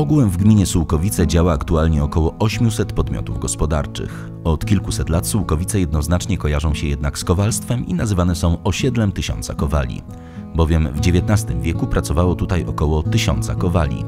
Ogółem w gminie Sułkowice działa aktualnie około 800 podmiotów gospodarczych. Od kilkuset lat Sułkowice jednoznacznie kojarzą się jednak z kowalstwem i nazywane są osiedlem tysiąca kowali. Bowiem w XIX wieku pracowało tutaj około tysiąca kowali.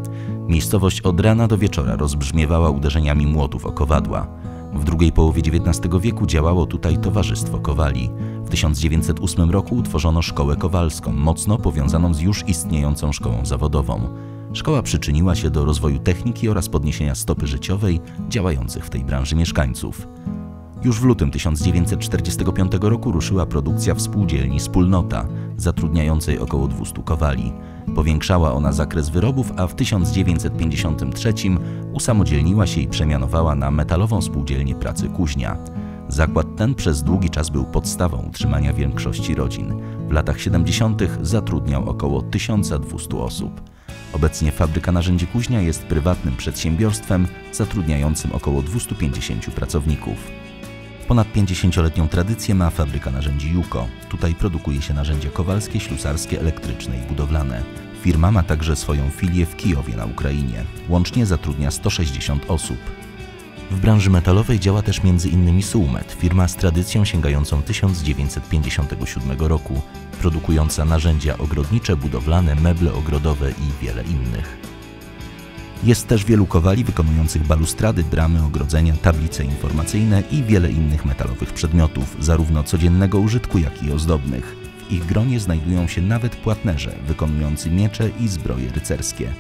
Miejscowość od rana do wieczora rozbrzmiewała uderzeniami młotów o kowadła. W drugiej połowie XIX wieku działało tutaj Towarzystwo Kowali. W 1908 roku utworzono szkołę kowalską, mocno powiązaną z już istniejącą szkołą zawodową. Szkoła przyczyniła się do rozwoju techniki oraz podniesienia stopy życiowej działających w tej branży mieszkańców. Już w lutym 1945 roku ruszyła produkcja w spółdzielni Wspólnota, zatrudniającej około 200 kowali. Powiększała ona zakres wyrobów, a w 1953 usamodzielniła się i przemianowała na metalową spółdzielnię pracy Kuźnia. Zakład ten przez długi czas był podstawą utrzymania większości rodzin. W latach 70. zatrudniał około 1200 osób. Obecnie fabryka narzędzi Kuźnia jest prywatnym przedsiębiorstwem zatrudniającym około 250 pracowników. Ponad 50-letnią tradycję ma fabryka narzędzi Juko. Tutaj produkuje się narzędzia kowalskie, ślusarskie, elektryczne i budowlane. Firma ma także swoją filię w Kijowie na Ukrainie. Łącznie zatrudnia 160 osób. W branży metalowej działa też m.in. Sułmet, firma z tradycją sięgającą 1957 roku, produkująca narzędzia ogrodnicze, budowlane, meble ogrodowe i wiele innych. Jest też wielu kowali wykonujących balustrady, bramy, ogrodzenia, tablice informacyjne i wiele innych metalowych przedmiotów, zarówno codziennego użytku, jak i ozdobnych. W ich gronie znajdują się nawet płatnerze wykonujący miecze i zbroje rycerskie.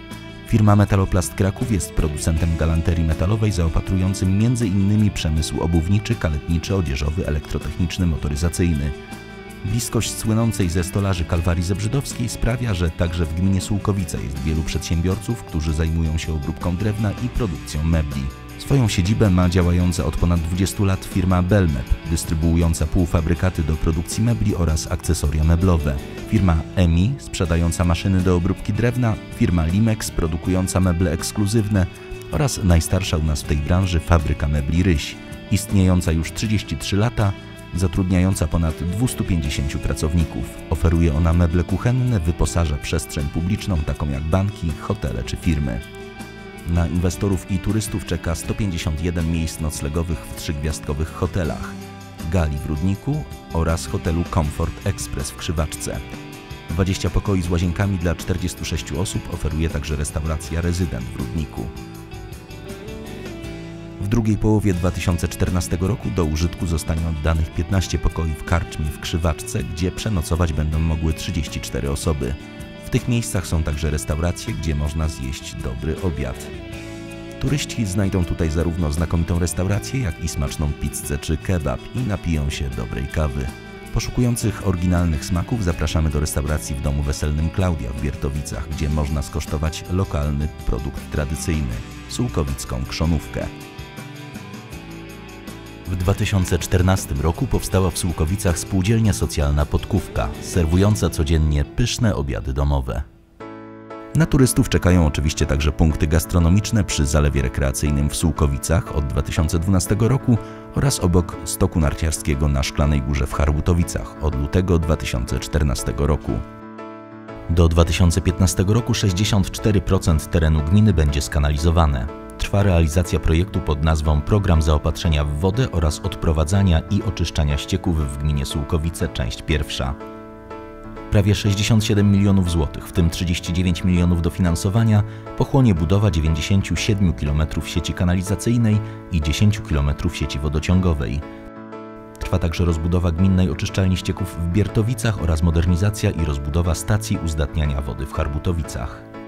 Firma Metaloplast Kraków jest producentem galanterii metalowej zaopatrującym m.in. przemysł obuwniczy, kaletniczy, odzieżowy, elektrotechniczny, motoryzacyjny. Bliskość słynącej ze stolarzy Kalwarii Zebrzydowskiej sprawia, że także w gminie Sułkowica jest wielu przedsiębiorców, którzy zajmują się obróbką drewna i produkcją mebli. Swoją siedzibę ma działająca od ponad 20 lat firma Belmeb, dystrybuująca półfabrykaty do produkcji mebli oraz akcesoria meblowe. Firma EMI, sprzedająca maszyny do obróbki drewna, firma Limex, produkująca meble ekskluzywne oraz najstarsza u nas w tej branży fabryka mebli Ryś, istniejąca już 33 lata, zatrudniająca ponad 250 pracowników. Oferuje ona meble kuchenne, wyposaża przestrzeń publiczną taką jak banki, hotele czy firmy. Na inwestorów i turystów czeka 151 miejsc noclegowych w trzygwiazdkowych hotelach, Gali w Rudniku oraz hotelu Comfort Express w Krzywaczce. 20 pokoi z łazienkami dla 46 osób oferuje także restauracja Rezydent w Rudniku. W drugiej połowie 2014 roku do użytku zostanie oddanych 15 pokoi w karczmie w Krzywaczce, gdzie przenocować będą mogły 34 osoby. Tych miejscach są także restauracje, gdzie można zjeść dobry obiad. Turyści znajdą tutaj zarówno znakomitą restaurację, jak i smaczną pizzę czy kebab i napiją się dobrej kawy. Poszukujących oryginalnych smaków zapraszamy do restauracji w domu weselnym Klaudia w Wiertowicach, gdzie można skosztować lokalny produkt tradycyjny sułkowicką krzonówkę. W 2014 roku powstała w Sułkowicach spółdzielnia socjalna Podkówka, serwująca codziennie pyszne obiady domowe. Na turystów czekają oczywiście także punkty gastronomiczne przy zalewie rekreacyjnym w Sułkowicach od 2012 roku oraz obok stoku narciarskiego na Szklanej Górze w Harbutowicach od lutego 2014 roku. Do 2015 roku 64% terenu gminy będzie skanalizowane. Trwa realizacja projektu pod nazwą Program Zaopatrzenia w wodę oraz odprowadzania i oczyszczania ścieków w gminie Sułkowice, część pierwsza. Prawie 67 milionów złotych, w tym 39 milionów dofinansowania, pochłonie budowa 97 km sieci kanalizacyjnej i 10 km sieci wodociągowej. Trwa także rozbudowa gminnej oczyszczalni ścieków w Biertowicach oraz modernizacja i rozbudowa stacji uzdatniania wody w Harbutowicach.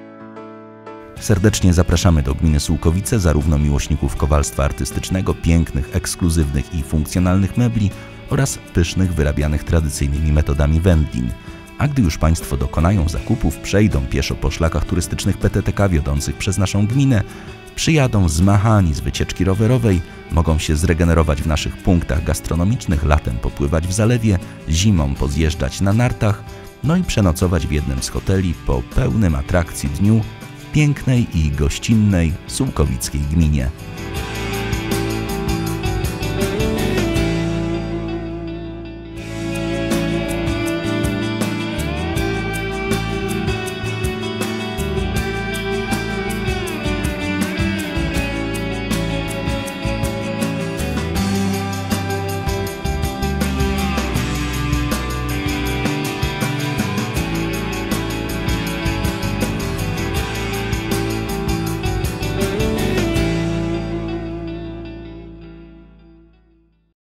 Serdecznie zapraszamy do gminy Sułkowice zarówno miłośników kowalstwa artystycznego, pięknych, ekskluzywnych i funkcjonalnych mebli oraz pysznych, wyrabianych tradycyjnymi metodami wędlin – a gdy już Państwo dokonają zakupów, przejdą pieszo po szlakach turystycznych PTTK wiodących przez naszą gminę, przyjadą zmachani z wycieczki rowerowej, mogą się zregenerować w naszych punktach gastronomicznych, latem popływać w zalewie, zimą pozjeżdżać na nartach, no i przenocować w jednym z hoteli po pełnym atrakcji dniu pięknej i gościnnej Sułkowickiej gminie.